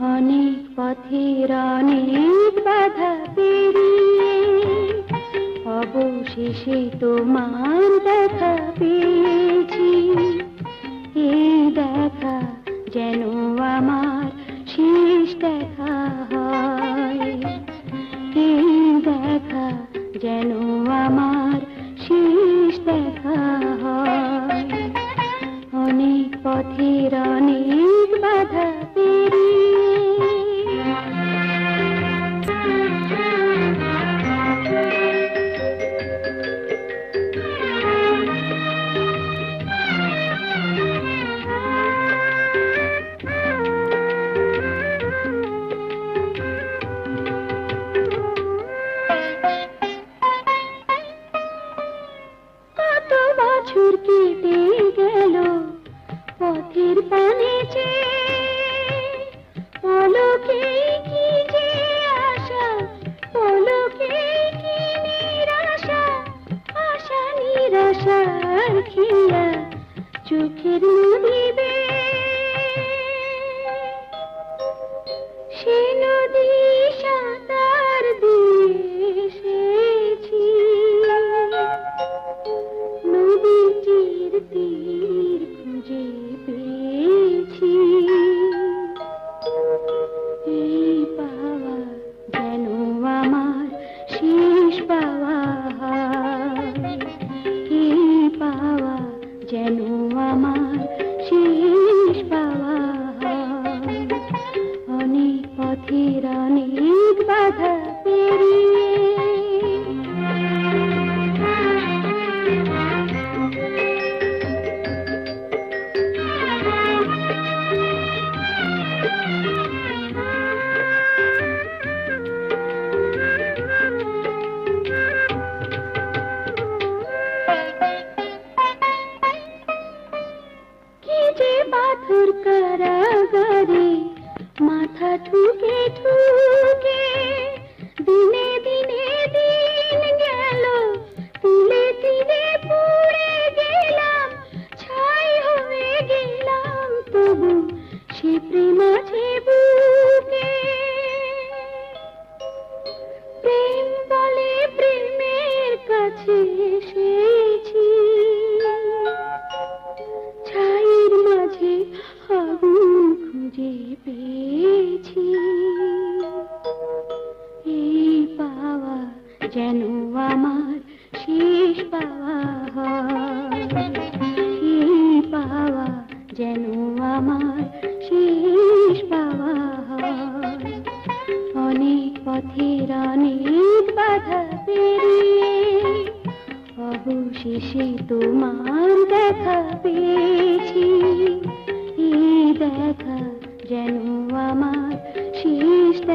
অনেক পথের অনেক বাধা পেরিয়ে অবশেষে তোমার দেখা পেয়েছি। এই দেখা যেন আমার শেষ দেখা হয়। এই দেখা যেন পথের পানে পলকে কি যে আশা, পলকে কি নিরাশা, আশা নিরাশার খিয়া চোখের নদীবে সে নদী সাঁতার দিয়ে এসেছি। নদীটির তীর খুঁজে এই পাওয়া পাথর কারাগারে, মাথা ঠুকে ঠুকে, দিনে দিনে দিন গেল, তিলে তিলে পুড়ে গেলাম, ছাই হয়ে গেলাম তবু সে প্রেম আছে বুকে। প্রেম বলে প্রেমের কাছে এসেছি খুঁজে পেয়েছি এই পাওয়া যেন আমার শেষ পাওয়া। এই পাওয়া যেন আমার শেষ পাওয়া অনেক পথের অনেক বাধা পেরিয়ে, অবশেষে তোমার দেখা পেয়েছি দেখা जनुवमा शीष्ट